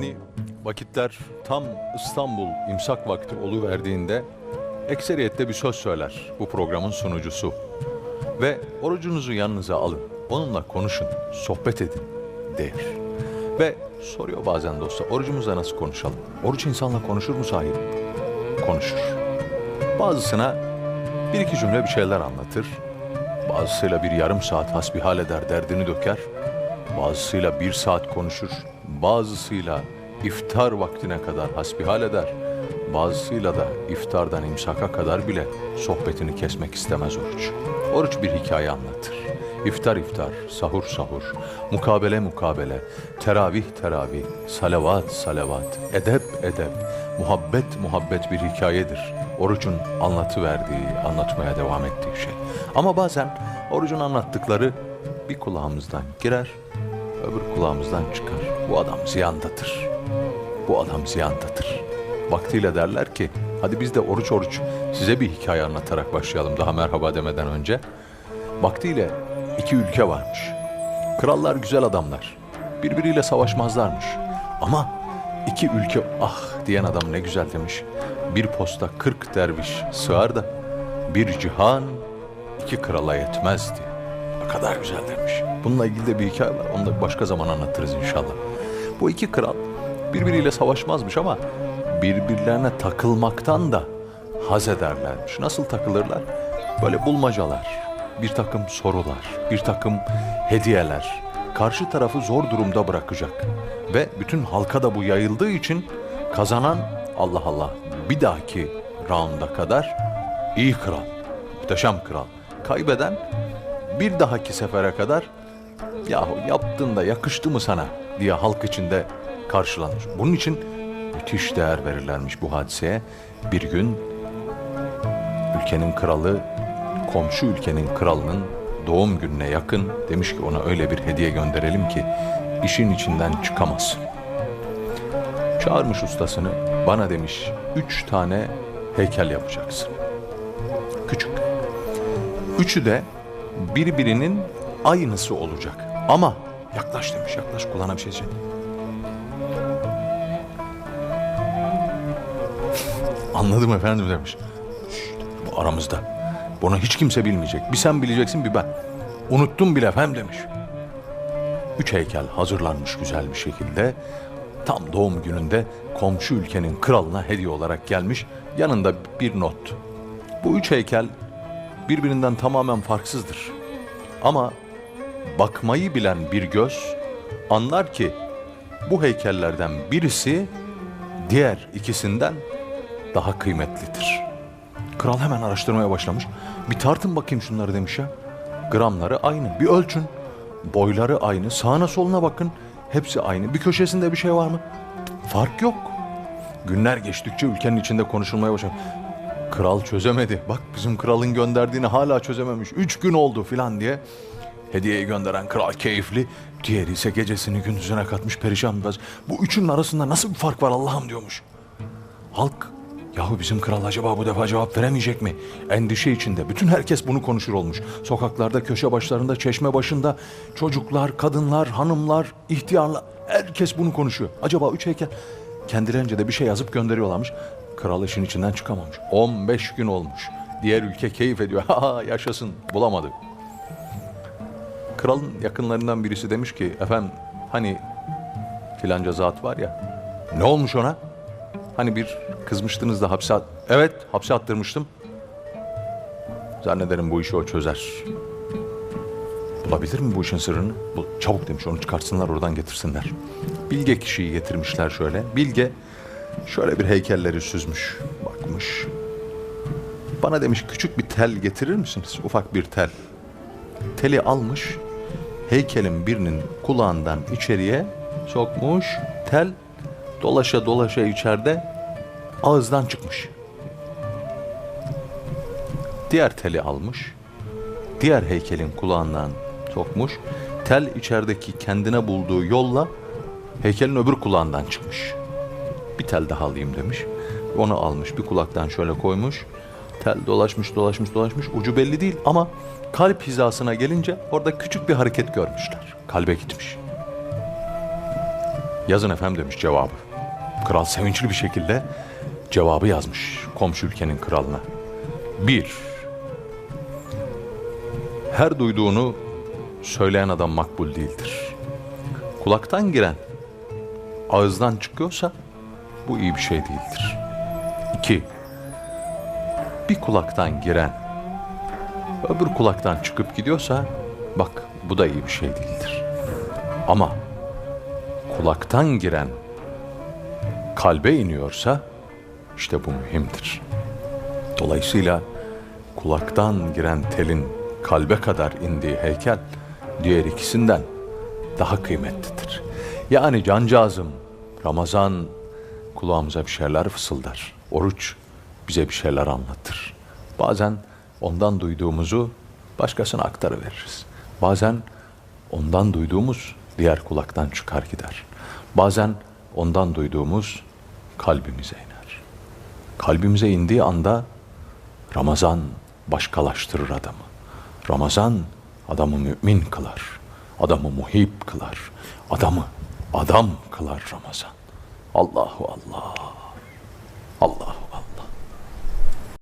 Hani vakitler tam İstanbul imsak vakti oluverdiğinde ekseriyette bir söz söyler bu programın sunucusu. Ve orucunuzu yanınıza alın, onunla konuşun, sohbet edin der. Ve soruyor bazen dostlar, orucumuza nasıl konuşalım? Oruç insanla konuşur mu sahi? Konuşur. Bazısına bir iki cümle bir şeyler anlatır. Bazısıyla bir yarım saat hasbihal eder, derdini döker. Bazısıyla bir saat konuşur. Bazısıyla iftar vaktine kadar hasbihal eder. Bazısıyla da iftardan imsaka kadar bile sohbetini kesmek istemez oruç. Oruç bir hikaye anlatır. İftar iftar, sahur sahur, mukabele mukabele, teravih teravih, salavat salavat, edep edep, muhabbet muhabbet bir hikayedir. Orucun anlatı verdiği, anlatmaya devam ettiği şey. Ama bazen orucun anlattıkları bir kulağımızdan girer, öbür kulağımızdan çıkar. Bu adam ziyandadır. Bu adam ziyandadır. Vaktiyle derler ki, hadi biz de oruç oruç size bir hikaye anlatarak başlayalım daha merhaba demeden önce. Vaktiyle iki ülke varmış. Krallar güzel adamlar. Birbiriyle savaşmazlarmış. Ama iki ülke ah diyen adam ne güzel demiş. Bir posta kırk derviş sığar da bir cihan iki krala yetmezdi. Kadar güzel demiş. Bununla ilgili de bir hikaye var. Onu da başka zaman anlatırız inşallah. Bu iki kral birbiriyle savaşmazmış ama birbirlerine takılmaktan da haz ederlermiş. Nasıl takılırlar? Böyle bulmacalar, bir takım sorular, bir takım hediyeler karşı tarafı zor durumda bırakacak. Ve bütün halka da bu yayıldığı için kazanan Allah Allah bir dahaki rounda kadar iyi kral, muhteşem kral. Kaybeden bir dahaki sefere kadar yahu yaptın da yakıştı mı sana diye halk içinde karşılanır. Bunun için müthiş değer verirlermiş bu hadiseye. Bir gün ülkenin kralı komşu ülkenin kralının doğum gününe yakın demiş ki ona öyle bir hediye gönderelim ki işin içinden çıkamasın. Çağırmış ustasını bana demiş üç tane heykel yapacaksın. Küçük. Üçü de birbirinin aynısı olacak. Ama yaklaş demiş yaklaş kulağına bir şey söyle. Anladım efendim demiş. Bu aramızda. Bunu hiç kimse bilmeyecek. Bir sen bileceksin bir ben. Unuttum bile efendim demiş. Üç heykel hazırlanmış güzel bir şekilde. Tam doğum gününde komşu ülkenin kralına hediye olarak gelmiş. Yanında bir not. Bu üç heykel birbirinden tamamen farksızdır. Ama bakmayı bilen bir göz anlar ki bu heykellerden birisi diğer ikisinden daha kıymetlidir. Kral hemen araştırmaya başlamış. Bir tartın bakayım şunları demiş ya. Gramları aynı. Bir ölçün. Boyları aynı. Sağına soluna bakın. Hepsi aynı. Bir köşesinde bir şey var mı? Fark yok. Günler geçtikçe ülkenin içinde konuşulmaya başladı. Kral çözemedi. Bak bizim kralın gönderdiğini hala çözememiş. Üç gün oldu filan diye. Hediyeyi gönderen kral keyifli. Diğeri ise gecesini gündüzüne katmış perişan biraz. Bu üçünün arasında nasıl bir fark var Allah'ım diyormuş. Halk yahu bizim kral acaba bu defa cevap veremeyecek mi? Endişe içinde. Bütün herkes bunu konuşur olmuş. Sokaklarda, köşe başlarında, çeşme başında çocuklar, kadınlar, hanımlar, ihtiyarlar herkes bunu konuşuyor. Acaba üç heykel kendilerince de bir şey yazıp gönderiyorlarmış. Kral işin içinden çıkamamış. 15 gün olmuş. Diğer ülke keyif ediyor. Ha yaşasın bulamadı. Kralın yakınlarından birisi demiş ki efendim hani filanca zat var ya ne olmuş ona? Hani bir kızmıştınız da hapse at... Evet hapse attırmıştım. Zannederim bu işi o çözer. Bulabilir mi bu işin sırrını? Bul, çabuk demiş onu çıkartsınlar oradan getirsinler. Bilge kişiyi getirmişler şöyle. Bilge şöyle bir heykelleri süzmüş. Bakmış. Bana demiş küçük bir tel getirir misiniz? Ufak bir tel. Teli almış. Heykelin birinin kulağından içeriye sokmuş. Tel dolaşa dolaşa içeride ağızdan çıkmış. Diğer teli almış. Diğer heykelin kulağından sokmuş. Tel içerideki kendine bulduğu yolla heykelin öbür kulağından çıkmış. Bir tel daha alayım demiş. Onu almış bir kulaktan şöyle koymuş. Tel dolaşmış dolaşmış dolaşmış ucu belli değil ama kalp hizasına gelince orada küçük bir hareket görmüşler. Kalbe gitmiş. Yazın efendim demiş cevabı. Kral sevinçli bir şekilde cevabı yazmış komşu ülkenin kralına. Bir, her duyduğunu söyleyen adam makbul değildir. Kulaktan giren ağızdan çıkıyorsa bu iyi bir şey değildir. İki, bir kulaktan giren öbür kulaktan çıkıp gidiyorsa bak bu da iyi bir şey değildir. Ama kulaktan giren kalbe iniyorsa işte bu mühimdir. Dolayısıyla kulaktan giren telin kalbe kadar indiği heykel diğer ikisinden daha kıymetlidir. Yani cancağızım Ramazan kulağımıza bir şeyler fısıldar. Oruç bize bir şeyler anlatır. Bazen ondan duyduğumuzu başkasına aktarıveririz. Bazen ondan duyduğumuz diğer kulaktan çıkar gider. Bazen ondan duyduğumuz kalbimize iner. Kalbimize indiği anda Ramazan başkalaştırır adamı. Ramazan adamı mümin kılar. Adamı muhip kılar. Adamı adam kılar Ramazan. الله الله الله.